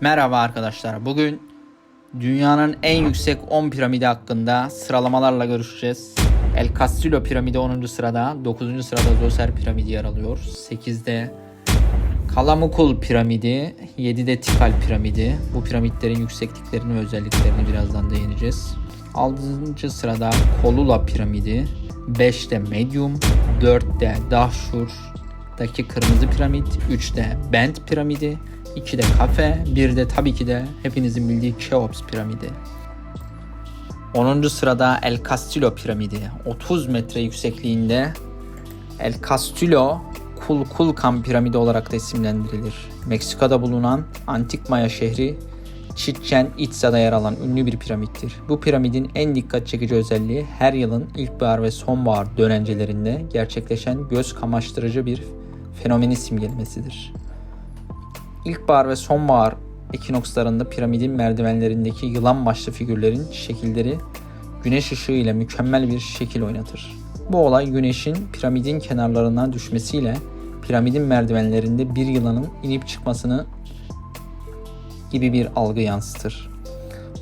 Merhaba arkadaşlar. Bugün dünyanın en yüksek 10 piramidi hakkında sıralamalarla görüşeceğiz. El Castillo piramidi 10. sırada, 9. sırada Zoser piramidi yer alıyor. 8'de Kalamukul piramidi, 7'de Tikal piramidi. Bu piramitlerin yüksekliklerini ve özelliklerini birazdan değineceğiz. 6. sırada Kolula piramidi, 5'te Medium, 4'te Dahşur'daki kırmızı piramit, 3'te Bent piramidi, 2'de Kafe, 1'de tabii ki de hepinizin bildiği Cheops piramidi. 10. sırada El Castillo piramidi. 30 metre yüksekliğinde El Castillo Kulkulkan piramidi olarak da isimlendirilir. Meksika'da bulunan antik Maya şehri Chichen Itza'da yer alan ünlü bir piramittir. Bu piramidin en dikkat çekici özelliği her yılın ilkbahar ve sonbahar dönencelerinde gerçekleşen göz kamaştırıcı bir fenomeni simgelemesidir. İlkbahar ve sonbahar ekinokslarında piramidin merdivenlerindeki yılan başlı figürlerin şekilleri güneş ışığı ile mükemmel bir şekil oynatır. Bu olay güneşin piramidin kenarlarına düşmesiyle piramidin merdivenlerinde bir yılanın inip çıkmasını gibi bir algı yansıtır.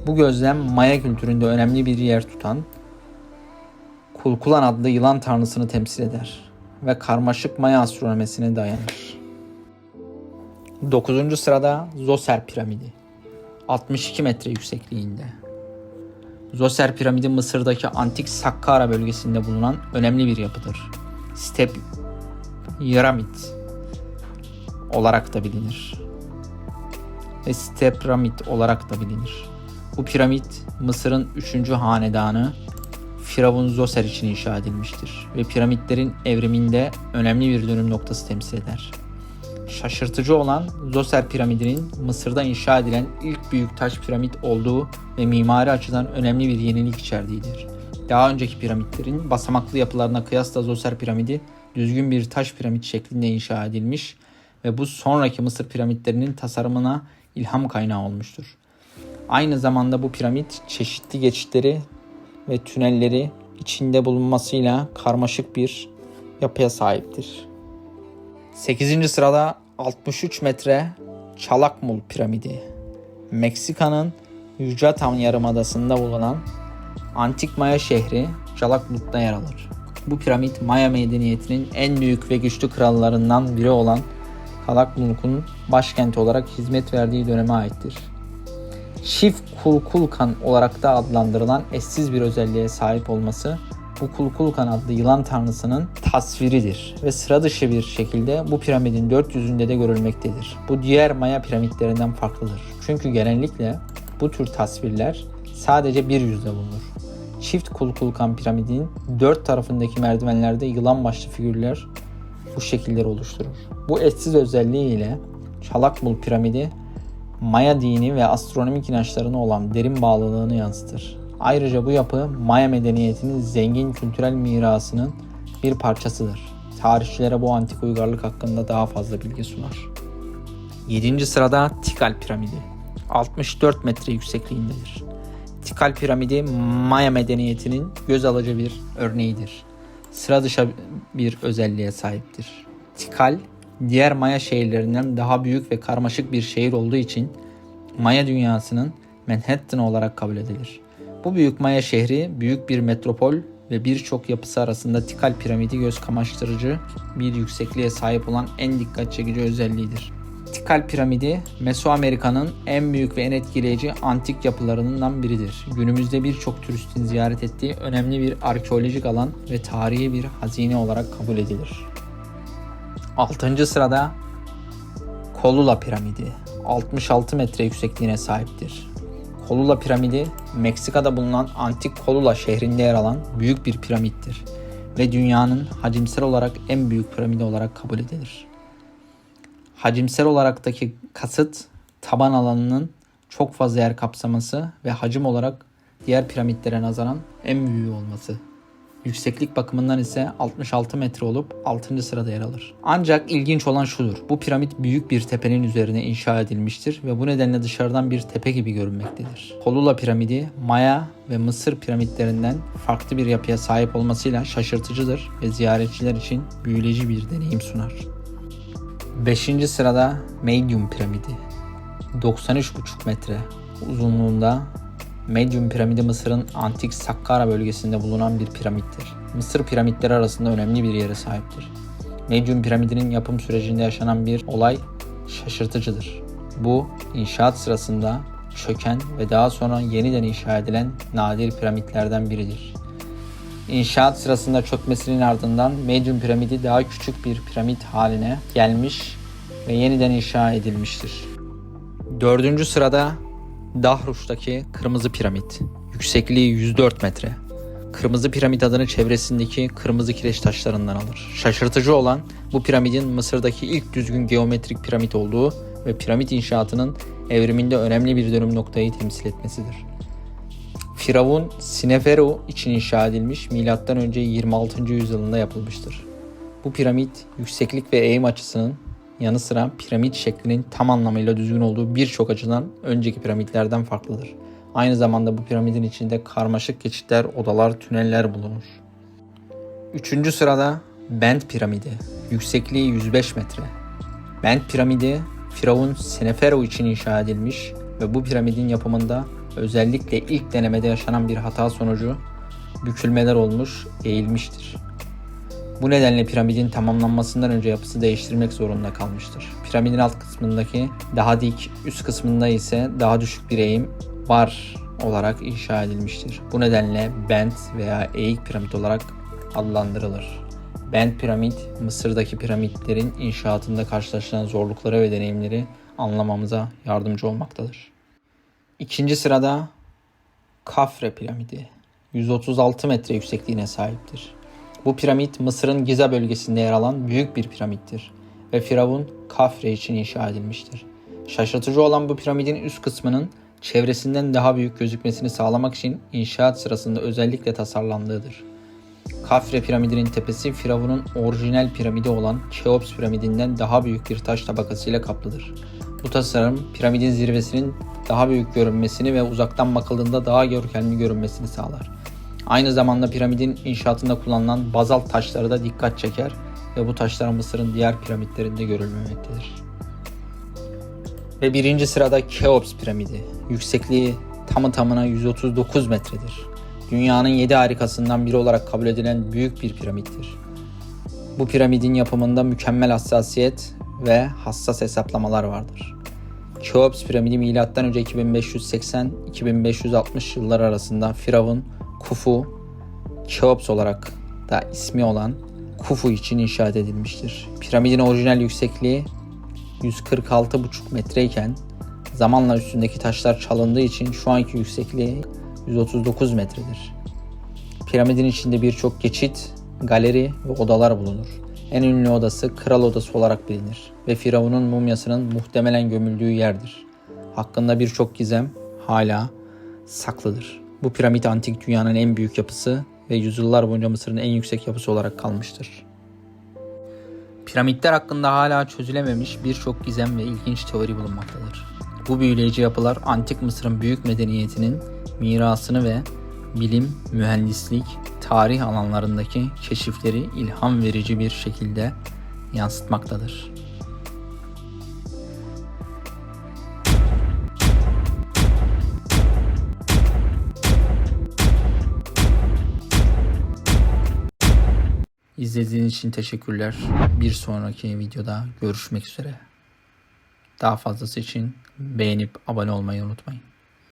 Bu gözlem Maya kültüründe önemli bir yer tutan Kulkulan adlı yılan tanrısını temsil eder ve karmaşık Maya astronomisine dayanır. 9. sırada Zoser piramidi. 62 metre yüksekliğinde. Zoser piramidi Mısır'daki antik Sakkara bölgesinde bulunan önemli bir yapıdır. Step Piramit olarak da bilinir. Ve Stepramit olarak da bilinir. Bu piramit Mısır'ın 3. hanedanı Firavun Zoser için inşa edilmiştir ve piramitlerin evriminde önemli bir dönüm noktası temsil eder. Şaşırtıcı olan Zoser piramidinin Mısır'da inşa edilen ilk büyük taş piramit olduğu ve mimari açıdan önemli bir yenilik içerdiğidir. Daha önceki piramitlerin basamaklı yapılarına kıyasla Zoser piramidi düzgün bir taş piramit şeklinde inşa edilmiş ve bu sonraki Mısır piramitlerinin tasarımına ilham kaynağı olmuştur. Aynı zamanda bu piramit çeşitli geçitleri ve tünelleri içinde bulunmasıyla karmaşık bir yapıya sahiptir. 8. sırada 63 metre Çalakmul piramidi. Meksika'nın Yucatan Yarımadası'nda bulunan antik Maya şehri Çalakmul'da yer alır. Bu piramit Maya medeniyetinin en büyük ve güçlü krallarından biri olan Kalakmulk'un başkenti olarak hizmet verdiği döneme aittir. Çift Kulkulkan olarak da adlandırılan eşsiz bir özelliğe sahip olması bu Kulkulkan adlı yılan tanrısının tasviridir ve sıra dışı bir şekilde bu piramidin dört yüzünde de görülmektedir. Bu diğer Maya piramitlerinden farklıdır. Çünkü genellikle bu tür tasvirler sadece bir yüzde bulunur. Çift Kulkulkan piramidinin dört tarafındaki merdivenlerde yılan başlı figürler bu şekilleri oluşturur. Bu eşsiz özelliği ile Çalakmul piramidi Maya dini ve astronomik inançlarına olan derin bağlılığını yansıtır. Ayrıca bu yapı Maya medeniyetinin zengin kültürel mirasının bir parçasıdır. Tarihçilere bu antik uygarlık hakkında daha fazla bilgi sunar. 7. sırada Tikal piramidi. 64 metre yüksekliğindedir. Tikal piramidi Maya medeniyetinin göz alıcı bir örneğidir. Sıra dışı bir özelliğe sahiptir. Tikal, diğer Maya şehirlerinden daha büyük ve karmaşık bir şehir olduğu için Maya dünyasının Manhattan olarak kabul edilir. Bu büyük Maya şehri büyük bir metropol ve birçok yapısı arasında Tikal piramidi göz kamaştırıcı bir yüksekliğe sahip olan en dikkat çekici özelliğidir. Tikal piramidi Mesoamerika'nın en büyük ve en etkileyici antik yapılarından biridir. Günümüzde birçok turistin ziyaret ettiği önemli bir arkeolojik alan ve tarihi bir hazine olarak kabul edilir. 6. sırada Kolula piramidi 66 metre yüksekliğine sahiptir. Kolula piramidi Meksika'da bulunan antik Kolula şehrinde yer alan büyük bir piramittir ve dünyanın hacimsel olarak en büyük piramidi olarak kabul edilir. Hacimsel olaraktaki kasıt taban alanının çok fazla yer kapsaması ve hacim olarak diğer piramitlere nazaran en büyüğü olması. Yükseklik bakımından ise 66 metre olup 6. sırada yer alır. Ancak ilginç olan şudur. Bu piramit büyük bir tepenin üzerine inşa edilmiştir ve bu nedenle dışarıdan bir tepe gibi görünmektedir. Kolula piramidi Maya ve Mısır piramitlerinden farklı bir yapıya sahip olmasıyla şaşırtıcıdır ve ziyaretçiler için büyüleyici bir deneyim sunar. 5. sırada Medium piramidi. 93,5 metre uzunluğunda Medium piramidi Mısır'ın antik Sakkara bölgesinde bulunan bir piramittir. Mısır piramitleri arasında önemli bir yere sahiptir. Medium piramidinin yapım sürecinde yaşanan bir olay şaşırtıcıdır. Bu inşaat sırasında çöken ve daha sonra yeniden inşa edilen nadir piramitlerden biridir. İnşaat sırasında çökmesinin ardından Medium piramidi daha küçük bir piramit haline gelmiş ve yeniden inşa edilmiştir. Dördüncü sırada Dahruş'taki Kırmızı Piramit. Yüksekliği 104 metre. Kırmızı piramit adını çevresindeki kırmızı kireç taşlarından alır. Şaşırtıcı olan bu piramidin Mısır'daki ilk düzgün geometrik piramit olduğu ve piramit inşaatının evriminde önemli bir dönüm noktayı temsil etmesidir. Firavun Sineferu için inşa edilmiş M.Ö. 26. yüzyılında yapılmıştır. Bu piramit yükseklik ve eğim açısının yanı sıra piramit şeklinin tam anlamıyla düzgün olduğu birçok açıdan önceki piramitlerden farklıdır. Aynı zamanda bu piramidin içinde karmaşık geçitler, odalar, tüneller bulunur. Üçüncü sırada Bent piramidi. Yüksekliği 105 metre. Bent piramidi Firavun Seneferu için inşa edilmiş ve bu piramidin yapımında özellikle ilk denemede yaşanan bir hata sonucu bükülmeler olmuş, eğilmiştir. Bu nedenle piramidin tamamlanmasından önce yapısı değiştirmek zorunda kalmıştır. Piramidin alt kısmındaki daha dik, üst kısmında ise daha düşük bir eğim bar olarak inşa edilmiştir. Bu nedenle bent veya eğik piramit olarak adlandırılır. Bent piramit, Mısır'daki piramitlerin inşaatında karşılaşılan zorlukları ve deneyimleri anlamamıza yardımcı olmaktadır. İkinci sırada Kafre piramidi. 136 metre yüksekliğine sahiptir. Bu piramit Mısır'ın Giza bölgesinde yer alan büyük bir piramittir ve Firavun Kafre için inşa edilmiştir. Şaşırtıcı olan bu piramidin üst kısmının çevresinden daha büyük gözükmesini sağlamak için inşaat sırasında özellikle tasarlandığıdır. Kafre piramidinin tepesi Firavun'un orijinal piramidi olan Keops piramidinden daha büyük bir taş tabakasıyla kaplıdır. Bu tasarım piramidin zirvesinin daha büyük görünmesini ve uzaktan bakıldığında daha görkemli görünmesini sağlar. Aynı zamanda piramidin inşaatında kullanılan bazalt taşları da dikkat çeker ve bu taşlar Mısır'ın diğer piramitlerinde görülmemektedir. Ve birinci sırada Keops piramidi. Yüksekliği tamı tamına 139 metredir. Dünyanın 7 harikasından biri olarak kabul edilen büyük bir piramittir. Bu piramidin yapımında mükemmel hassasiyet ve hassas hesaplamalar vardır. Keops piramidi M.Ö. 2580-2560 yıllar arasında Firavun Kufu, Keops olarak da ismi olan Kufu için inşaat edilmiştir. Piramidin orijinal yüksekliği 146,5 metreyken zamanla üstündeki taşlar çalındığı için şu anki yüksekliği 139 metredir. Piramidin içinde birçok geçit, galeri ve odalar bulunur. En ünlü odası Kral Odası olarak bilinir ve Firavun'un mumyasının muhtemelen gömüldüğü yerdir. Hakkında birçok gizem hala saklıdır. Bu piramit antik dünyanın en büyük yapısı ve yüzyıllar boyunca Mısır'ın en yüksek yapısı olarak kalmıştır. Piramitler hakkında hala çözülememiş birçok gizem ve ilginç teori bulunmaktadır. Bu büyüleyici yapılar antik Mısır'ın büyük medeniyetinin mirasını ve bilim, mühendislik, tarih alanlarındaki keşifleri ilham verici bir şekilde yansıtmaktadır. İzlediğiniz için teşekkürler. Bir sonraki videoda görüşmek üzere. Daha fazlası için beğenip abone olmayı unutmayın.